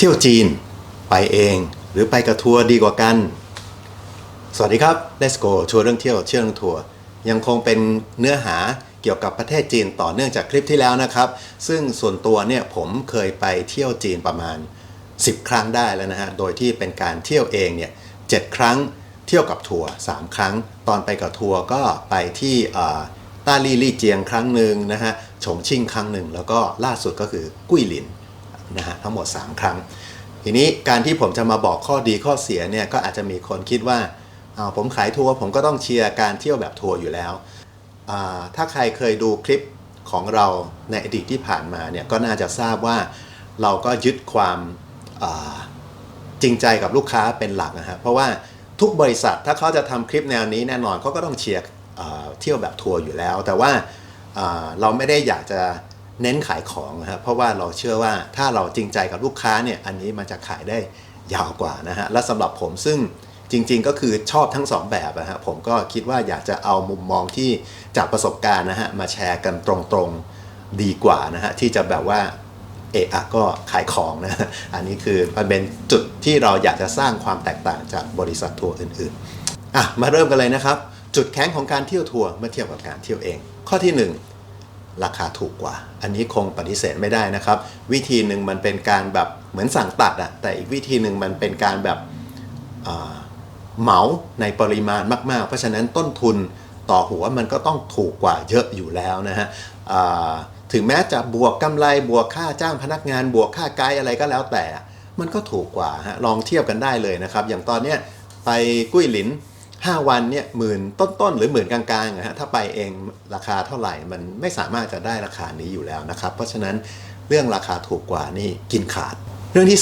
เที่ยวจีนไปเอง หรือไปกับทัวร์ดีกว่ากัน สวัสดีครับ Let's go ทัวร์เรื่องเที่ยวเที่ยวเรื่องทัวร์ยังคงเป็นเนื้อหาเกี่ยวกับประเทศจีนต่อเนื่องจากคลิปที่แล้วนะครับ ซึ่งส่วนตัวเนี่ยผมเคยไปเที่ยวจีนประมาณ 10 ครั้งได้แล้วนะฮะโดยที่เป็นการเที่ยวเองเนี่ยเจ็ดครั้งเที่ยวกับทัวร์3ครั้ง ตอนไปกับทัวร์ก็ไปที่ต้าลี่ลี่เจียงครั้งหนึ่งนะฮะฉงชิ่งครั้งหนึ่งแล้วก็ล่าสุดก็คือกุ้ยหลิน นะฮะทั้งหมด 3 ครั้ง ทีนี้การที่ผมจะมาบอกข้อดีข้อเสียเนี่ยก็อาจจะมีคนคิดว่าเอาผมขายทัวร์ผมก็ต้องเชียร์การเที่ยวแบบทัวร์อยู่แล้ว ถ้าใครเคยดูคลิปของเราในอดีตที่ผ่านมาเนี่ยก็น่าจะทราบว่าเราก็ยึดความาจริงใจกับลูกค้าเป็นหลักนะฮะเพราะว่าทุกบริษัทถ้าเขาจะทำคลิปแนวนี้แน่นอนเขาก็ต้องเชียร์เที่ยวแบบทัวร์อยู่แล้ว แต่ว่าอ่าเราไม่ได้อยากจะ เน้นขายของนะครับเพราะว่าเราเชื่อว่าถ้าเราจริงใจกับลูกค้าเนี่ยอันนี้มันจะขายได้ยาวกว่านะฮะและสำหรับผมซึ่งจริงๆก็คือชอบทั้งสองแบบนะฮะผมก็คิดว่าอยากจะเอามุมมองที่จากประสบการณ์นะฮะมาแชร์กันตรงๆดีกว่านะฮะที่จะแบบว่าเอะอะก็ขายของนะฮะอันนี้คือมันเป็นจุดที่เราอยากจะสร้างความแตกต่างจากบริษัททัวร์อื่นๆอะมาเริ่มกันเลยนะครับ จุดแข็งของการเที่ยวทัวร์เมื่อเทียบกับการเที่ยวเอง ข้อที่หนึ่ง ราคาถูกกว่า อันนี้คงปฏิเสธไม่ได้นะครับ วิธีหนึ่งมันเป็นการแบบเหมือนสั่งตัดอะแต่อีกวิธีหนึ่งมันเป็นการแบบเหมาในปริมาณมาก ๆ เพราะฉะนั้นต้นทุนต่อหัวมันก็ต้องถูกกว่าเยอะอยู่แล้วนะฮะถึงแม้จะบวกกำไรบวกค่าจ้างพนักงานบวกค่าไกด์อะไรก็แล้วแต่ มันก็ถูกกว่าฮะลองเทียบกันได้เลยนะครับ อย่างตอนเนี้ยไปกุ้ยหลิน 5 วันเนี่ยหมื่นต้นๆหรือหมื่นกลางๆนะฮะถ้าไปเองราคาเท่าไหร่มันไม่สามารถจะได้ราคานี้อยู่แล้วนะครับ เพราะฉะนั้นเรื่องราคาถูกกว่านี่กินขาด เรื่องที่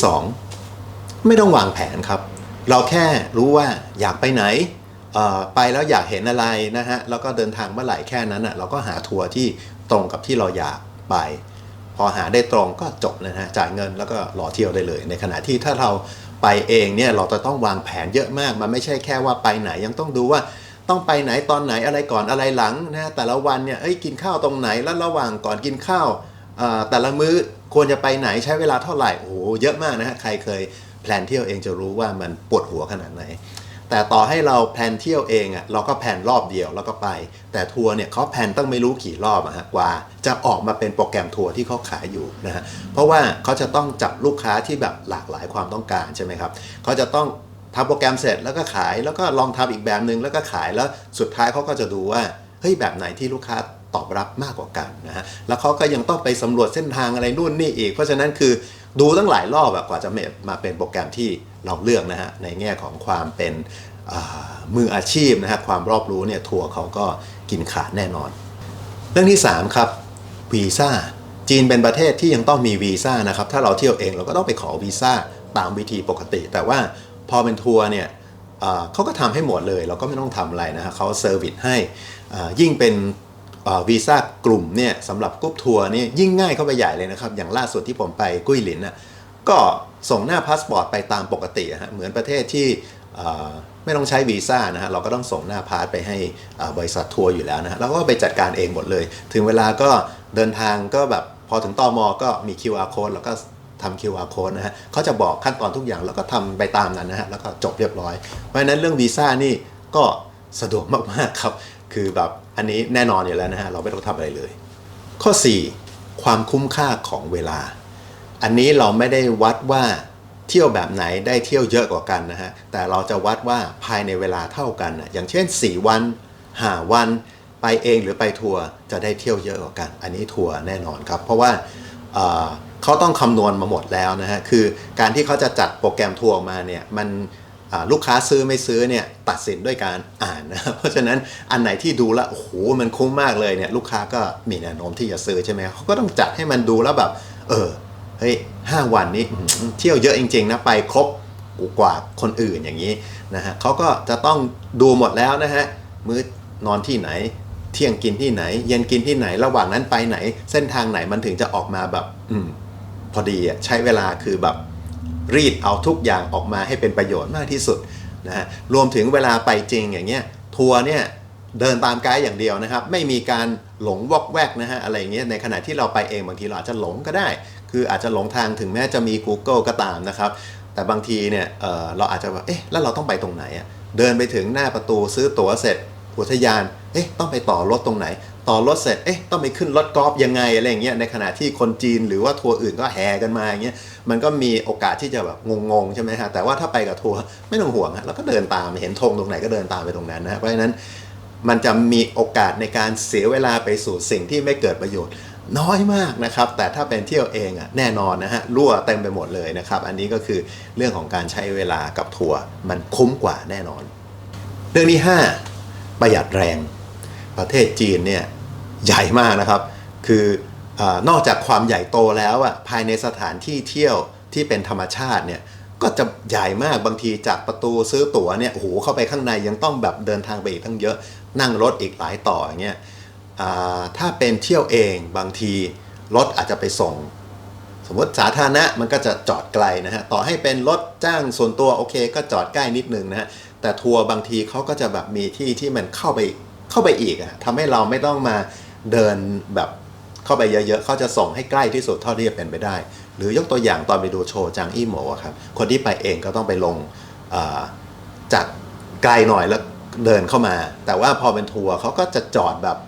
2 ไม่ต้องวางแผนครับ เราแค่รู้ว่าอยากไปไหนไปแล้วอยากเห็นอะไรนะฮะแล้วก็เดินทางเมื่อไหร่แค่นั้นอะเราก็หาทัวร์ที่ตรงกับที่เราอยากไป พอหาได้ตรงก็จบนะฮะจ่ายเงินแล้วก็รอเที่ยวได้เลย ในขณะที่ถ้าเรา ไปเองเนี่ยเราจะต้องวางแผนเยอะมาก มันไม่ใช่แค่ว่าไปไหนยังต้องดูว่าต้องไปไหนตอนไหนอะไรก่อนอะไรหลังนะแต่ละวันเนี่ยเอ้ยกินข้าวตรงไหนแล้วระหว่างก่อนกินข้าวอ่อแต่ละมื้อควรจะไปไหนใช้เวลาเท่าไหร่โอ้โหเยอะมากนะฮะใครเคยแพลนเที่ยวเองจะรู้ว่ามันปวดหัวขนาดไหน แต่ต่อให้เราแพลนเที่ยวเองอะ่ะเราก็แพลนรอบเดียวแล้วก็ไป แต่ทัวร์เนี่ยเขาแพลนต้องไม่รู้กี่รอบอะฮะกว่า จะออกมาเป็นโปรแกรมทัวร์ที่เขาขายอยู่นะฮะเพราะว่าเขาจะต้องจับลูกค้าที่แบบหลากหลายความต้องการใช่ไหมครับเขาจะต้องทำโปรแกรมเสร็จแล้วก็ขายแล้วก็ลองทำอีกแบบหนึ่งแล้วก็ขายแล้วสุดท้ายเขาก็จะดูว่าเฮ้ยแบบไหนที่ลูกค้าตอบรับมากกว่ากันนะฮะแล้วเขาก็ยังต้องไปสำรวจเส้นทางอะไรนู่นนี่อีก เพราะฉะนั้นคือ ดูตั้งหลายรอบกว่าจะมาเป็นโปรแกรมที่เราเลือกนะฮะในแง่ของความเป็นมืออาชีพนะฮะความรอบรู้เนี่ยทัวร์เขาก็กินขาดแน่นอน เรื่องที่ 3 ครับวีซ่าจีนเป็นประเทศที่ยังต้องมีวีซ่านะครับถ้าเราเที่ยวเองเราก็ต้องไปขอวีซ่าตามวิธีปกติ แต่ว่าพอเป็นทัวร์เนี่ยเขาก็ทำให้หมดเลย เราก็ไม่ต้องทำอะไรนะฮะเขาเซอร์วิสให้ยิ่งเป็น วีซ่ากลุ่มเนี่ยสำหรับกรุ๊ปทัวร์นี่ยิ่งง่ายเข้าไปใหญ่เลยนะครับ อย่างล่าสุดที่ผมไปกุ้ยหลินน่ะก็ส่งหน้าพาสปอร์ตไปตามปกติอะฮะเหมือนประเทศที่ไม่ต้องใช้วีซ่านะฮะเราก็ต้องส่งหน้าพาสไปให้บริษัททัวร์อยู่แล้วนะฮะเราก็ไปจัดการเองหมดเลย ถึงเวลาก็เดินทางก็แบบพอถึงตอมอก็มี QR code แล้วก็ทำ QR code นะฮะเขาจะบอกขั้นตอนทุกอย่างแล้วก็ทำไปตามนั้นนะฮะแล้วก็จบเรียบร้อย เพราะฉะนั้นเรื่องวีซ่านี่ก็สะดวกมากๆครับ คือแบบ อันนี้แน่นอนอยู่แล้วนะฮะเราไม่ต้องทำอะไรเลย ข้อ 4 ความคุ้มค่าของเวลา อันนี้เราไม่ได้วัดว่าเที่ยวแบบไหนได้เที่ยวเยอะกว่ากันนะฮะแต่เราจะวัดว่าภายในเวลาเท่ากันนะอย่างเช่น 4 วัน5วัน ไปเองหรือไปทัวร์จะได้เที่ยวเยอะกว่ากัน อันนี้ทัวร์แน่นอนครับ เพราะว่าเเขาต้องคำนวณมาหมดแล้วนะฮะคือการที่เขาจะจัดโปรแกรมทัวร์มาเนี่ยมัน ลูกค้าซื้อไม่ซื้อเนี่ยตัดสินด้วยการอ่านนะเพราะฉะนั้นอันไหนที่ดูแล้วโอ้โหมันคุ้มมากเลยเนี่ยลูกค้าก็มีแนวโน้มที่จะซื้อใช่ไหมเขาก็ต้องจัดให้มันดูแล้วแบบเออเฮ้ยห้าวันนี้เที่ยวเยอะจริงๆนะไปครบกว่าคนอื่นอย่างนี้นะฮะเขาก็จะต้องดูหมดแล้วนะฮะมื้อนอนที่ไหน เที่ยงกินที่ไหน เย็นกินที่ไหนระหว่างนั้นไปไหน เส้นทางไหนมันถึงจะออกมาแบบ อืมพอดีใช้เวลาคือแบบ รีดเอาทุกอย่างออกมาให้เป็นประโยชน์มากที่สุดนะฮะรวมถึงเวลาไปจริงอย่างเงี้ยทัวร์เนี่ยเดินตามไกด์อย่างเดียวนะครับ ไม่มีการหลงวอกแวกนะฮะอะไรเงี้ยในขณะที่เราไปเองบางทีเราอาจจะหลงก็ได้ คืออาจจะหลงทางถึงแม้จะมี Google ก็ตามนะครับ แต่บางทีเนี่ยเเราอาจจะว่าเอ๊ะแล้วเราต้องไปตรงไหนอะเดินไปถึงหน้าประตูซื้อตั๋วเสร็จอุทยานเอ๊ะต้องไปต่อรถตรงไหน ต่อรถเสร็จ เอ๊ะ ต้องไปขึ้นรถกอล์ฟยังไงอะไรอย่างเงี้ย ในขณะที่คนจีนหรือว่าทัวร์อื่นก็แห่กันมาอย่างเงี้ย มันก็มีโอกาสที่จะแบบงงๆใช่ไหมฮะ แต่ว่าถ้าไปกับทัวร์ไม่ต้องห่วงฮะเราก็เดินตามเห็นธงตรงไหนก็เดินตามไปตรงนั้นนะฮะเพราะฉะนั้นมันจะมีโอกาสในการเสียเวลาไปสู่สิ่งที่ไม่เกิดประโยชน์น้อยมากนะครับ แต่ถ้าเป็นเที่ยวเองอะแน่นอนนะฮะรั่วเต็มไปหมดเลยนะครับ อันนี้ก็คือเรื่องของการใช้เวลากับทัวร์มันคุ้มกว่าแน่นอน เรื่องที่ 5 ประหยัดแรง ประเทศจีนเนี่ย ใหญ่มากนะครับ คืออนอกจากความใหญ่โตแล้วอะภายในสถานที่เที่ยวที่เป็นธรรมชาติเนี่ยก็จะใหญ่มากบางทีจากประตูซื้อตั๋วเนี่ยโอ้โหเข้าไปข้างในยังต้องแบบเดินทางไปอีกทั้งเยอะนั่งรถอีกหลายต่ออย่างเงี้ยถ้าเป็นเที่ยวเองบางทีรถอาจจะไปส่ง สมมติสาธารณะมันก็จะจอดไกลนะฮะต่อให้เป็นรถจ้างส่วนตัวโอเค ก็จอดใกล้นิดนึงนะฮะแต่ทัวร์บางทีเขาก็จะแบบมีที่ที่มันเข้าไปเข้าไปอีกอะทำให้เราไม่ต้องมา เดินแบบเข้าไปเยอะๆ เขาจะส่งให้ใกล้ที่สุดเท่าที่จะเป็นไปได้ หรือยกตัวอย่างตอนไปดูโชว์จางอี้หโมอะครับ คนที่ไปเองก็ต้องไปลงจากไกลหน่อยแล้วเดินเข้ามา แต่ว่าพอเป็นทัวร์เขาก็จะจอดแบบ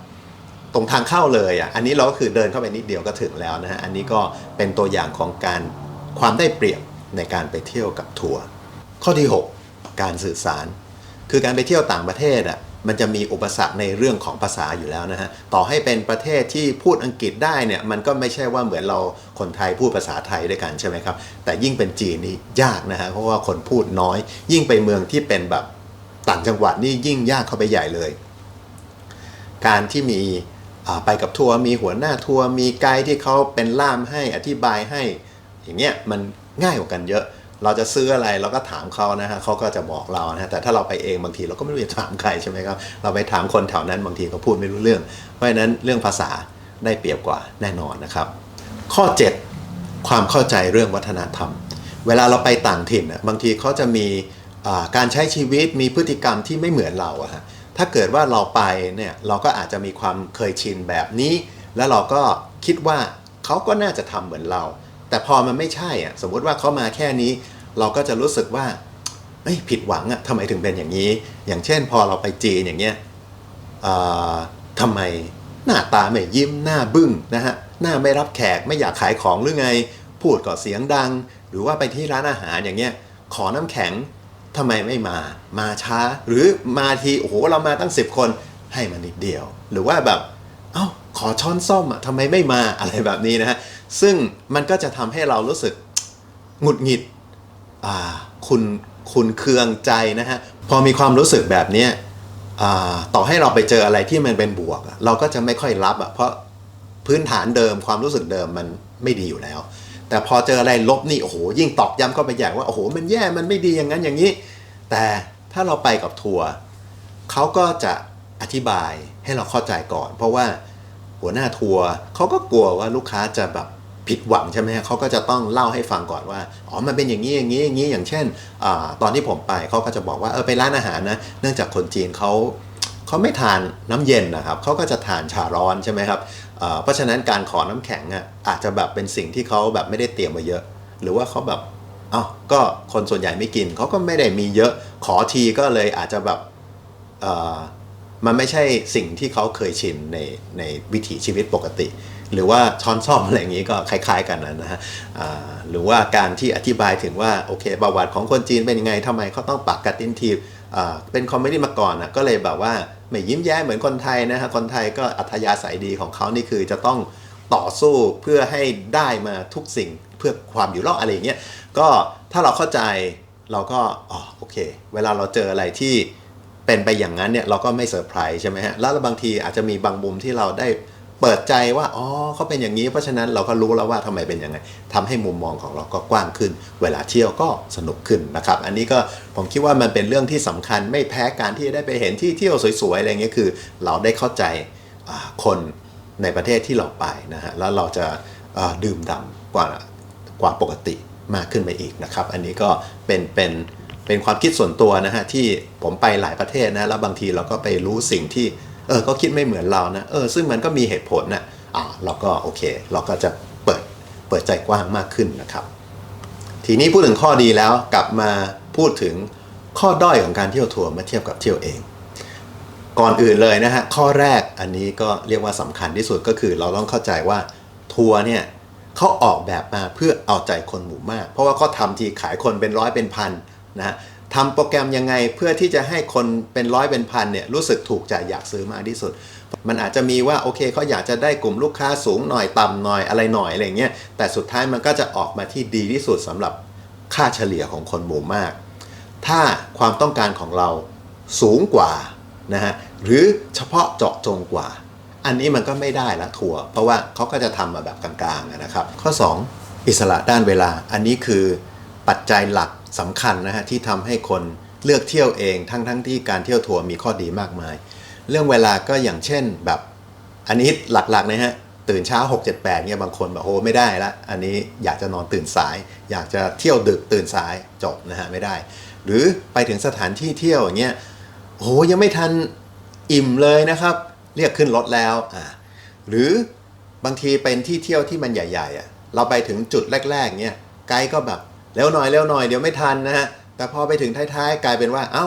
ตรงทางเข้าเลยอะ อันนี้เราก็คือเดินเข้าไปนิดเดียวก็ถึงแล้วนะฮะ อันนี้ก็เป็นตัวอย่างของการความได้เปรียบในการไปเที่ยวกับทัวร์ ข้อที่ 6 การสื่อสาร คือการไปเที่ยวต่างประเทศอะ มันจะมีอุปสรรคในเรื่องของภาษาอยู่แล้วนะฮะ ต่อให้เป็นประเทศที่พูดอังกฤษได้เนี่ยมันก็ไม่ใช่ว่าเหมือนเราคนไทยพูดภาษาไทยด้วยกันใช่ไหมครับ แต่ยิ่งเป็นจีนนี่ยากนะฮะเพราะว่าคนพูดน้อย ยิ่งไปเมืองที่เป็นแบบต่างจังหวัดนี่ยิ่งยากเข้าไปใหญ่เลย การที่มีไปกับทัวร์มีหัวหน้าทัวร์มีไกด์ที่เขาเป็นล่ามให้อธิบายให้ อย่างเงี้ยมันง่ายกว่ากันเยอะ เราจะซื้ออะไรเราก็ถามเขานะฮะเขาก็จะบอกเรานะฮะแต่ถ้าเราไปเองบางทีเราก็ไม่รู้จะถามใครใช่ไหมครับ เราไปถามคนแถวนั้นบางทีเขาพูดไม่รู้เรื่อง เพราะฉะนั้นเรื่องภาษาได้เปรียบกว่าแน่นอนนะครับ ข้อ 7 ความเข้าใจเรื่องวัฒนธรรม เวลาเราไปต่างถิ่นนะบางทีเขาจะมีการใช้ชีวิตมีพฤติกรรมที่ไม่เหมือนเราอะฮะถ้าเกิดว่าเราไปเนี่ยเราก็อาจจะมีความเคยชินแบบนี้ แล้วเราก็คิดว่าเขาก็น่าจะทำเหมือนเรา แต่พอมันไม่ใช่อะสมมุติว่าเขามาแค่นี้ เราก็จะรู้สึกว่าเอ้ยผิดหวังอะทำไมถึงเป็นอย่างนี้ อย่างเช่น พอเราไปจีนอย่างเงี้ยอ่าทำไมหน้าตาไม่ยิ้มหน้าบึ้งนะฮะหน้าไม่รับแขกไม่อยากขายของหรือไง พูดก็เสียงดัง หรือว่าไปที่ร้านอาหารอย่างเงี้ยขอน้ำแข็งทำไมไม่มา มาช้า หรือมาทีโอ้โหเรามาตั้ง 10 คนให้มานิดเดียว หรือว่าแบบ เอ้าขอช้อนส้อมอะทำไมไม่มาอะไรแบบนี้นะฮะ ซึ่งมันก็จะทำให้เรารู้สึกหงุดหงิดคุณคุณเคืองใจนะฮะ พอมีความรู้สึกแบบเนี้ยต่อให้เราไปเจออะไรที่มันเป็นบวก เราก็จะไม่ค่อยรับอะเพราะพื้นฐานเดิมความรู้สึกเดิมมันไม่ดีอยู่แล้ว แต่พอเจออะไรลบนี่โอ้โหยิ่งตอกย้ำเข้าไปใหญ่ว่าโอ้โหมันแย่มันไม่ดีอย่างนั้นอย่างนี้ แต่ถ้าเราไปกับทัวร์เขาก็จะอธิบายให้เราเข้าใจก่อน เพราะว่าหัวหน้าทัวร์เขาก็กลัวว่าลูกค้าจะแบบ ผิดหวังใช่ไหมเขาก็จะต้องเล่าให้ฟังก่อนว่าอ๋อมันเป็นอย่างนี้อย่างนี้อย่างนี้อย่างเช่นอตอนที่ผมไปเขาก็จะบอกว่าเออไปร้านอาหารนะเนื่องจากคนจีนเขาเขาไม่ทานน้ำเย็นนะครับเขาก็จะทานชาร้อนใช่ไหมครับเพราะฉะนั้นการขอน้ำแข็งอะอาจจะแบบเป็นสิ่งที่เขาแบบไม่ได้เตรียมมาเยอะ หรือว่าเขาแบบเอ้าก็คนส่วนใหญ่ไม่กินเขาก็ไม่ได้มีเยอะขอทีก็เลยอาจจะแบบมันไม่ใช่สิ่งที่เขาเคยชินในในวิถีชีวิตปกติ หรือว่าช้อนซ่อมอะไรอย่างนี้ก็คล้ายๆกันนะฮะหรือว่าการที่อธิบายถึงว่าโอเคประวัติของคนจีนเป็นยังไงทำไมเขาต้องปักกัดตินทีเป็นคอมเมดี้มาก่อนนะก็เลยแบบว่าไม่ยิ้มแย้มเหมือนคนไทยนะฮะคนไทยก็อัธยาศัยดีของเขานี่คือจะต้องต่อสู้เพื่อให้ได้มาทุกสิ่งเพื่อความอยู่รอดอะไรอย่างเงี้ยก็ถ้าเราเข้าใจเราก็อ๋อโอเค เวลาเราเจออะไรที่เป็นไปอย่างนั้นเนี่ยเราก็ไม่เซอร์ไพรส์ใช่ไหมฮะแล้วบางทีอาจจะมีบางมุมที่เราได้ เปิดใจว่าอ๋อเขาเป็นอย่างนี้ เพราะฉะนั้นเราก็รู้แล้วว่าทำไมเป็นยังไงทำให้มุมมองของเราก็กว้างขึ้น เวลาเที่ยวก็สนุกขึ้นนะครับ อันนี้ก็ผมคิดว่ามันเป็นเรื่องที่สำคัญไม่แพ้การที่ได้ไปเห็นที่เที่ยวสวยๆอะไรเงี้ยคือ เราได้เข้าใจคนในประเทศที่เราไปนะฮะแล้วเราจะดื่มด่ำกว่ากว่าปกติมากขึ้นไปอีกนะครับ อันนี้ก็เป็นเป็นเป็นความคิดส่วนตัวนะฮะที่ผมไปหลายประเทศนะแล้วบางทีเราก็ไปรู้สิ่งที่ เออก็คิดไม่เหมือนเรานะเออซึ่งมันก็มีเหตุผลนะอ่าเราก็โอเค เราก็จะเปิดเปิดใจกว้างมากขึ้นนะครับ ทีนี้พูดถึงข้อดีแล้วกลับมาพูดถึงข้อด้อยของการเที่ยวทัวร์เมื่อเทียบกับเที่ยวเอง ก่อนอื่นเลยนะฮะข้อแรกอันนี้ก็เรียกว่าสำคัญที่สุดก็คือเราต้องเข้าใจว่าทัวร์เนี่ยเขาออกแบบมาเพื่อเอาใจคนหมู่มาก เพราะว่าเขาทำทีขายคนเป็นร้อยเป็นพันนะฮะ ทำโปรแกรมยังไงเพื่อที่จะให้คนเป็นร้อยเป็นพันเนี่ยรู้สึกถูกใจอยากซื้อมากที่สุด มันอาจจะมีว่าโอเคเขาอยากจะได้กลุ่มลูกค้าสูงหน่อยต่ำหน่อยอะไรหน่อยอะไรเงี้ยแต่สุดท้ายมันก็จะออกมาที่ดีที่สุดสำหรับค่าเฉลี่ยของคนหมู่มาก ถ้าความต้องการของเราสูงกว่านะฮะหรือเฉพาะเจาะจงกว่า อันนี้มันก็ไม่ได้ละทัวเพราะว่าเขาก็จะทำมาแบบกลางๆนะครับ ข้อ 2 อิสระด้านเวลาอันนี้คือ ปัจจัยหลักสำคัญนะฮะที่ทำให้คนเลือกเที่ยวเองทั้งๆทที่การเที่ยวทัวร์มีข้อดีมากมาย เรื่องเวลาก็อย่างเช่นแบบอันนี้หลักๆนะฮะตื่นเช้า 6 7 8เนี่ยบางคนแบบโอ้ไม่ได้ละอันนี้อยากจะนอนตื่นสาย อยากจะเที่ยวดึกตื่นสายจบนะฮะไม่ได้ หรือไปถึงสถานที่เที่ยวอย่างเงี้ยโอ้ยังไม่ทันอิ่มเลยนะครับ เรียกขึ้นรถแล้วอ่าหรือบางทีเป็นที่เที่ยวที่มันใหญ่ๆอะเราไปถึงจุดแรกๆเนี่ยไกด์ก็แบบ เร็วหน่อยเร็วหน่อยเดี๋ยวไม่ทันนะฮะแต่พอไปถึงท้ายๆ กลายเป็นว่าเอ้า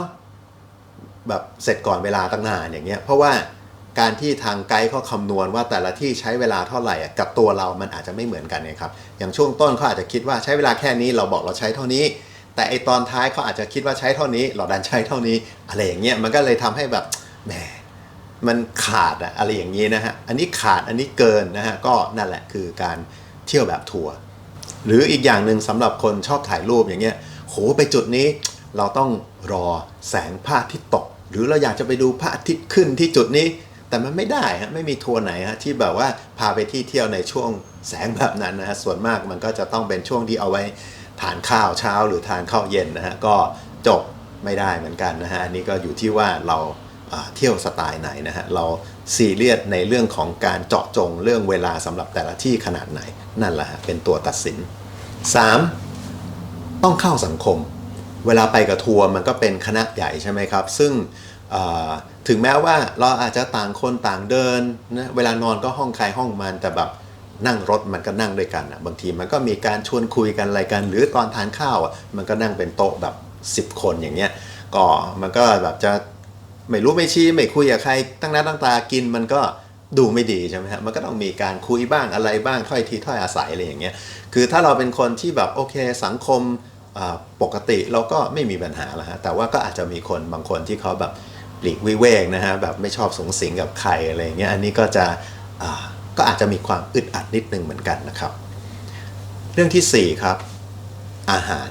แบบเสร็จก่อนเวลาตั้งนานอย่างเงี้ยเพราะว่าการที่ทางไกด์เขาคำนวณว่าแต่ละที่ใช้เวลาเท่าไหร่กับตัวเรามันอาจจะไม่เหมือนกันนะครับอย่างช่วงต้นเขาอาจจะคิดว่าใช้เวลาแค่นี้เราบอกเราใช้เท่านี้ แต่ไอตอนท้ายเขาอาจจะคิดว่าใช้เท่านี้ เราดันใช้เท่านี้อะไรอย่างเงี้ยมันก็เลยทำให้แบบแหมมันขาดอะอะไรอย่างนี้นะฮะอันนี้ขาดอันนี้เกินนะฮะก็นั่นแหละคือการเที่ยวแบบทัวร์ หรืออีกอย่างหนึ่งสำหรับคนชอบถ่ายรูปอย่างเงี้ยโหไปจุดนี้เราต้องรอแสงพระอาทิตย์ตก หรือเราอยากจะไปดูพระอาทิตย์ขึ้นที่จุดนี้ แต่มันไม่ได้ฮะไม่มีทัวร์ไหนฮะที่แบบว่าพาไปที่เที่ยวในช่วงแสงแบบนั้นนะฮะส่วนมากมันก็จะต้องเป็นช่วงที่เอาไว้ทานข้าวเช้าหรือทานข้าวเย็นนะฮะก็จบไม่ได้เหมือนกันนะฮะอันนี้ก็อยู่ที่ว่าเราอ่า เที่ยวสไตล์ไหนนะฮะเราซีเรียสในเรื่องของการเจาะจงเรื่องเวลาสำหรับแต่ละที่ขนาดไหนนั่นแหละฮะเป็นตัวตัดสิน 3. ต้องเข้าสังคม เวลาไปกับทัวร์มันก็เป็นคณะใหญ่ใช่ไหมครับ ซึ่งถึงแม้ว่าเราอาจจะต่างคนต่างเดินนะเวลานอนก็ห้องใครห้องมันแต่แบบนั่งรถมันก็นั่งด้วยกันอะบางทีมันก็มีการชวนคุยกันอะไรกัน หรือตอนทานข้าวอะมันก็นั่งเป็นโต๊ะแบบ 10 คนอย่างเงี้ยก็มันก็แบบจะ ไม่รู้ไม่ชี้ไม่คุยกับใครตั้งหน้าตั้งตากินมันก็ดูไม่ดีใช่ไหมฮะมันก็ต้องมีการคุยบ้างอะไรบ้างถ้อยทีถ้อยอาศัยอะไรอย่างเงี้ยคือถ้าเราเป็นคนที่แบบโอเคสังคมปกติเราก็ไม่มีปัญหาละฮะแต่ว่าก็อาจจะมีคนบางคนที่เขาแบบปลีกวิเวกนะฮะแบบไม่ชอบสงสิงกับใครอะไรเงี้ยอันนี้ก็จะก็อาจจะมีความอึดอัดนิดนึงเหมือนกันนะครับ เรื่องที่สี่ครับ อาหาร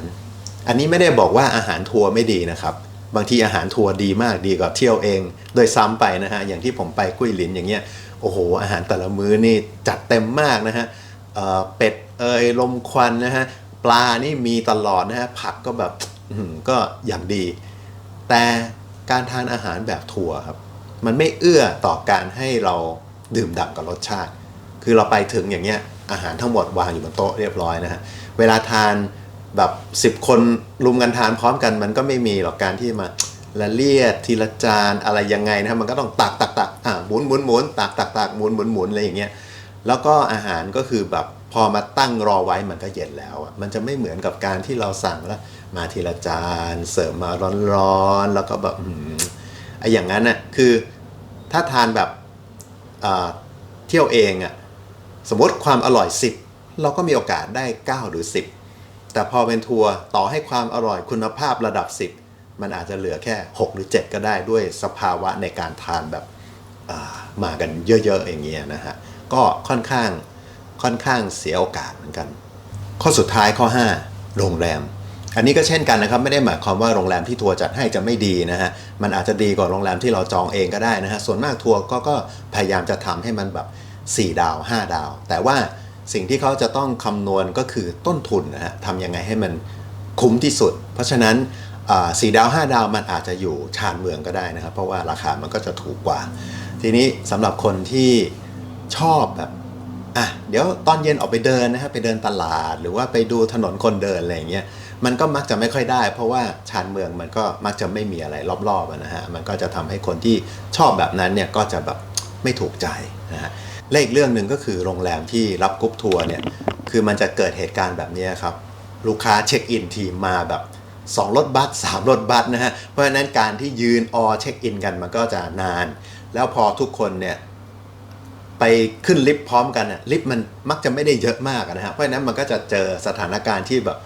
อันนี้ไม่ได้บอกว่าอาหารทัวร์ไม่ดีนะครับ บางทีอาหารทัวร์ดีมากดีกว่าเที่ยวเองโดยซ้ำไปนะฮะอย่างที่ผมไปกุ้ยหลินอย่างเงี้ยโอ้โห อาหารแต่ละมื้อนี่จัดเต็มมากนะฮะเเป็ดเอยลมควันนะฮะปลานี่มีตลอดนะฮะผักก็แบบก็อย่างดี แต่การทานอาหารแบบทัวร์ครับ มันไม่เอื้อต่อการให้เราดื่มด่ำกับรสชาติ คือเราไปถึงอย่างเงี้ยอาหารทั้งหมดวางอยู่บนโต๊ะเรียบร้อยนะฮะเวลาทาน แบบ10คนรุมกันทานพร้อมกัน มันก็ไม่มีหรอกการที่มาละเลียดทีละจานอะไรยังไงนะฮะมันก็ต้องตักตักตักอ่าหมุนหมุนหมุนตักตักตักหมุนหมุนหมุนอะไรอย่างเงี้ยแล้วก็อาหารก็คือแบบพอมาตั้งรอไว้มันก็เย็นแล้วอะมันจะไม่เหมือนกับการที่เราสั่งแล้ว มาทีละจานเสิร์ฟมาร้อนๆแล้วก็แบบอืมไอ้อย่างนั้นน่ะคือถ้าทานแบบอ่าเที่ยวเองอะสมมติความอร่อย 10 เราก็มีโอกาสได้ 9 หรือ 10 แต่พอเป็นทัวร์ต่อให้ความอร่อยคุณภาพระดับ 10 มันอาจจะเหลือแค่ 6 หรือ 7 ก็ได้ด้วยสภาวะในการทานแบบามากันเยอะๆอย่างเงี้ยนะฮะ ก็ค่อนข้างค่อนข้างเสียโอกาสเหมือนกัน ข้อสุดท้ายข้อ 5 โรงแรม อันนี้ก็เช่นกันนะครับ ไม่ได้หมายความว่าโรงแรมที่ทัวร์จัดให้จะไม่ดีนะฮะ มันอาจจะดีกว่าโรงแรมที่เราจองเองก็ได้นะฮะ ส่วนมากทัวร์ก็ก็พยายามจะทำให้มันแบบ 4 ดาว 5 ดาว แต่ว่า สิ่งที่เขาจะต้องคำนวณก็คือต้นทุนนะฮะทำยังไงให้มันคุ้มที่สุด เพราะฉะนั้นอ่า4ดาว5ดาวมันอาจจะอยู่ชานเมืองก็ได้นะครับ เพราะว่าราคามันก็จะถูกกว่า ทีนี้สำหรับคนที่ชอบแบบอะเดี๋ยวตอนเย็นออกไปเดินนะฮะไปเดินตลาด หรือว่าไปดูถนนคนเดินอะไรอย่างเงี้ยมันก็มักจะไม่ค่อยได้ เพราะว่าชานเมืองมันก็มักจะไม่มีอะไรรอบๆนะฮะมันก็จะทำให้คนที่ชอบแบบนั้นเนี่ยก็จะแบบไม่ถูกใจนะฮะ และอีกเรื่องหนึ่งก็คือโรงแรมที่รับกรุ๊ปทัวร์เนี่ยคือมันจะเกิดเหตุการณ์แบบนี้ครับ ลูกค้าเช็คอินทีมาแบบ2รถบัส3รถบัสนะฮะเพราะฉะนั้นการที่ยืนออเช็คอินกันมันก็จะนาน แล้วพอทุกคนเนี่ยไปขึ้นลิฟต์พร้อมกันน่ลิฟต์มันมักจะไม่ได้เยอะมากนะฮะเพราะฉะนั้นมันก็จะเจอสถานการณ์ที่แบบ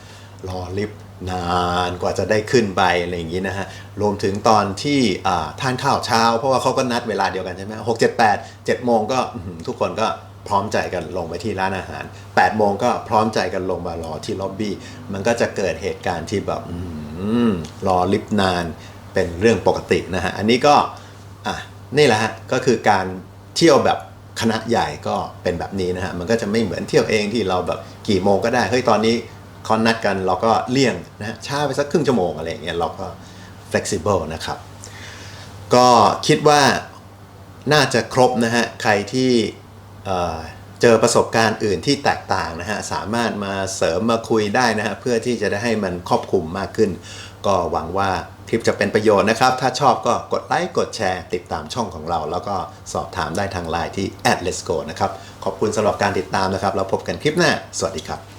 รอลิฟต์ นานกว่าจะได้ขึ้นไปอะไรอย่างนี้นะฮะ รวมถึงตอนที่อ่าทานข้าวเช้า เพราะว่าเขาก็นัดเวลาเดียวกันใช่ไหมหกเจ็ดแปดเจ็ดโมงก็ทุกคนก็พร้อมใจกันลงไปที่ร้านอาหาร8ปดโมงก็พร้อมใจกันลงมารอที่ล็อบบี้ มันก็จะเกิดเหตุการณ์ที่แบบอื้ออรอลิฟต์นานเป็นเรื่องปกตินะฮะ อันนี้ก็อะนี่แหละฮะ ก็คือการเที่ยวแบบคณะใหญ่ก็เป็นแบบนี้นะฮะ มันก็จะไม่เหมือนเที่ยวเองที่เราแบบกี่โมงก็ได้ เฮ้ยตอนนี้ คอนนัดกันเราก็เลี่ยงนะช้าไปสักครึ่งชั่วโมงอะไรอย่างเงี้ยเราก็ flexible นะครับ ก็คิดว่าน่าจะครบนะฮะ ใครที่เอ่อเจอประสบการณ์อื่นที่แตกต่างนะฮะ สามารถมาเสริมมาคุยได้นะฮะ เพื่อที่จะได้ให้มันครอบคลุมมากขึ้น ก็หวังว่าคลิปจะเป็นประโยชน์นะครับ ถ้าชอบก็กดไลค์ กดแชร์ ติดตามช่องของเรา แล้วก็สอบถามได้ทางไลน์ที่ @letsgo นะครับ ขอบคุณสำหรับการติดตามนะครับ แล้วพบกันคลิปหน้า สวัสดีครับ